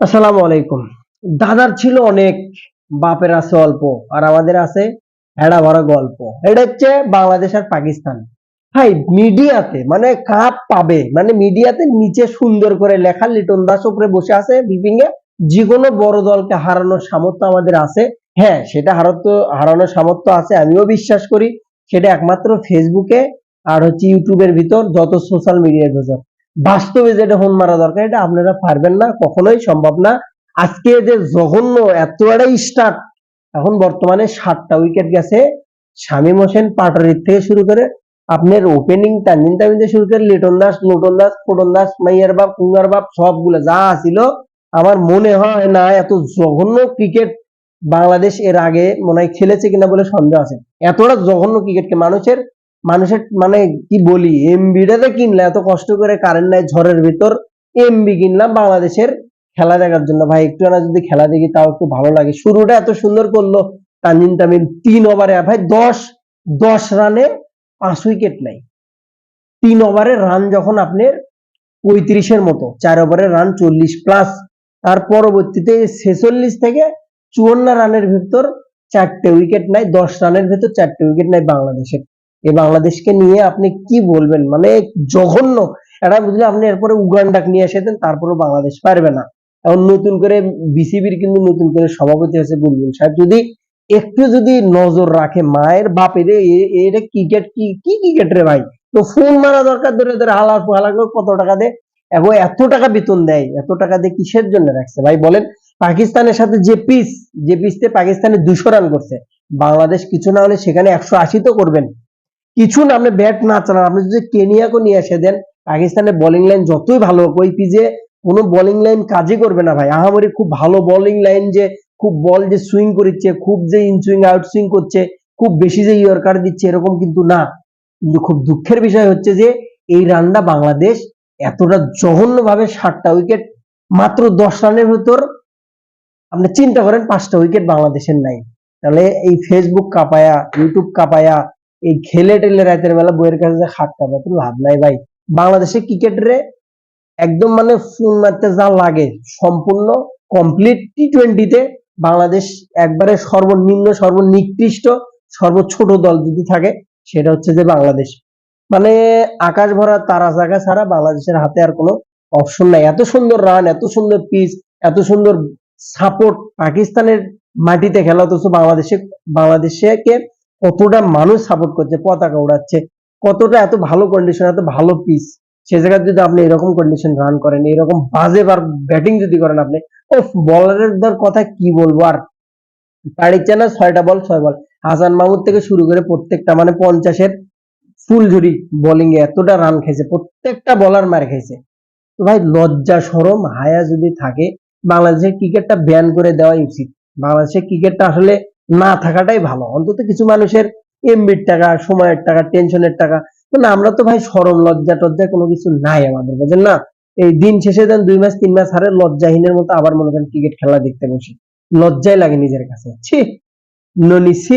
আসসালামু আলাইকুম। দাদার ছিল অনেক, বাপের আছে অল্প, আর আমাদের আছে হেডা ভরা গল্প। এটা হচ্ছে বাংলাদেশ আর পাকিস্তান। ভাই, মিডিয়াতে মানে কাপ পাবে? মানে মিডিয়াতে নিচে সুন্দর করে লেখা লিটন দাস উপরে বসে আছে বিপিনে যে কোনো বড় দলকে হারানোর সামর্থ্য আমাদের আছে। হ্যাঁ সেটা হারাতো হারানোর সামর্থ্য আছে, আমিও বিশ্বাস করি। সেটা একমাত্র ফেসবুকে আর হচ্ছে ইউটিউবের ভিতর, যত সোশ্যাল মিডিয়ার ভিতর। বাস্তবে যেটা হোন মারা দরকার, এটা আপনারা পারবেন না, কখনোই সম্ভব না। আজকে যে জঘন্য এত একটা স্টার্ট এখন বর্তমানে সাতটা উইকেট গেছে। শামীম হোসেন পাটারির থেকে শুরু করে আপনার ওপেনিং তানজিন থেকে শুরু করে লিটন দাস, লোটন দাস, ফোটন দাস, মাইয়ার বাপ কুঙ্গার বাপ, সবগুলো যা ছিল আমার মনে হয় না এত জঘন্য ক্রিকেট বাংলাদেশ এর আগে মনে হয় খেলেছে কিনা বলে সন্দেহ আছে। এতটা জঘন্য ক্রিকেটকে মানুষের মানুষের মানে কি বলি এমবিটাতে কিনলে, এত কষ্ট করে কারেন্ট নাই, ঝড়ের ভিতর এমবি কিনলাম বাংলাদেশের খেলা দেখার জন্য। ভাই, একটু না যদি খেলা দেখি, তাও একটু ভালো লাগে। শুরুটা এত সুন্দর করল, তানজিন তামিম তিন ওভারে ভাই, দশ দশ রানে পাঁচ উইকেট নাই। তিন ওভারে রান যখন আপনার পঁয়ত্রিশের মতো, চার ওভারে রান চল্লিশ প্লাস তার পরবর্তীতে ছেচল্লিশ থেকে চুয়ান্ন রানের ভিতর চারটে উইকেট নাই, দশ রানের ভিতর চারটে উইকেট নাই বাংলাদেশের। এই বাংলাদেশকে নিয়ে আপনি কি বলবেন? মানে জঘন্য। এটা বুঝলে আপনি এরপরে উগান্ডাক নিয়ে এসে দেন তারপরে বাংলাদেশ পারবে না। এখন নতুন করে বিসিবির কিন্তু নতুন করে সভাপতি আছে বুলবুল সাহেব। যদি একটু যদি নজর রাখে মায়ের বাপের এটা ক্রিকেট কি কি ক্রিকেট রে ভাই? তো ফোন মারা দরকার ধরে ধরে হালা হালা করে কত টাকা দেয় এখন এত টাকা বেতন দেয়, এত টাকা দিয়ে কিসের জন্য রাখছে? ভাই বলেন, পাকিস্তানের সাথে যে পিস যে পিসতে পাকিস্তানে দুশো রান করছে, বাংলাদেশ কিছু না হলে সেখানে একশো আশি তো করবেন। কিছু না আপনি ব্যাট না চালান, আপনি যদি কেনিয়াকে নিয়ে এসে দেন, পাকিস্তানের বোলিং লাইন যতই ভালো হোক, ওই পিজে কোনো বোলিং লাইন কাজই করবে না ভাই। আহামরি খুব ভালো বোলিং লাইন যে, খুব বল যে সুইং করছে খুব যে ইন সুইং আউট সুইং করছে, খুব বেশি যে ইয়র্কার দিচ্ছে, এরকম কিন্তু না। কিন্তু খুব দুঃখের বিষয় হচ্ছে যে, এই রানটা বাংলাদেশ এতটা জঘন্য ভাবে ষাটটা উইকেট মাত্র দশ রানের ভেতর আপনি চিন্তা করেন পাঁচটা উইকেট বাংলাদেশের নাই। তাহলে এই ফেসবুক কাপায়া ইউটিউব কাপায়া এই খেলে টেলে রাতের বেলা বইয়ের কাছে খাটতে হবে তো লাভ নাই ভাই। বাংলাদেশের ক্রিকেটরে একদম মানে ফোন মারতে যা লাগে, সম্পূর্ণ কমপ্লিট টি টোয়েন্টিতে বাংলাদেশ একবারে সর্বনিম্ন, সর্বনিকৃষ্ট, সর্বছোট দল যদি থাকে, সেটা হচ্ছে যে বাংলাদেশ। মানে আকাশ ভরা তারা জায়গা ছাড়া বাংলাদেশের হাতে আর কোনো অপশন নাই। এত সুন্দর রান এত সুন্দর পিচ এত সুন্দর সাপোর্ট পাকিস্তানের মাটিতে খেলা, অথচ বাংলাদেশে, বাংলাদেশকে কতটা মানুষ সাপোর্ট করছে, পতাকা উড়াচ্ছে, কতটা এত ভালো কন্ডিশন এত ভালো পিচ সে জায়গায় যদি আপনি এরকম কন্ডিশন রান করেন, এরকম বাজে বার ব্যাটিং যদি করেন আপনি বলারের দর কথা কি বলব আর? তারিখ চানা ছয়টা বল ছয় বল হাসান মাহমুদ থেকে শুরু করে প্রত্যেকটা মানে পঞ্চাশের ফুল ঝুড়ি বোলিং এ এতটা রান খেয়েছে, প্রত্যেকটা বলার মার খেয়েছে। তো ভাই, লজ্জা সরম হায়া যদি থাকে, বাংলাদেশের ক্রিকেটটা ব্যান করে দেওয়াই উচিত। বাংলাদেশের ক্রিকেটটা আসলে না থাকাটাই ভালো। অন্তত কিছু মানুষের এমবির টাকা, সময়ের টাকা, টেনশনের টাকা। মানে আমরা তো ভাই সরম, লজ্জা টজ্জা কোনো কিছু নাই আমাদের, বুঝেন না? এই দিন শেষে দেন দুই মাস তিন মাস হারে লজ্জাহীনের মতো আবার মনে করেন ক্রিকেট খেলা দেখতে বসি। লজ্জাই লাগে নিজের কাছে। ছি ননি ছি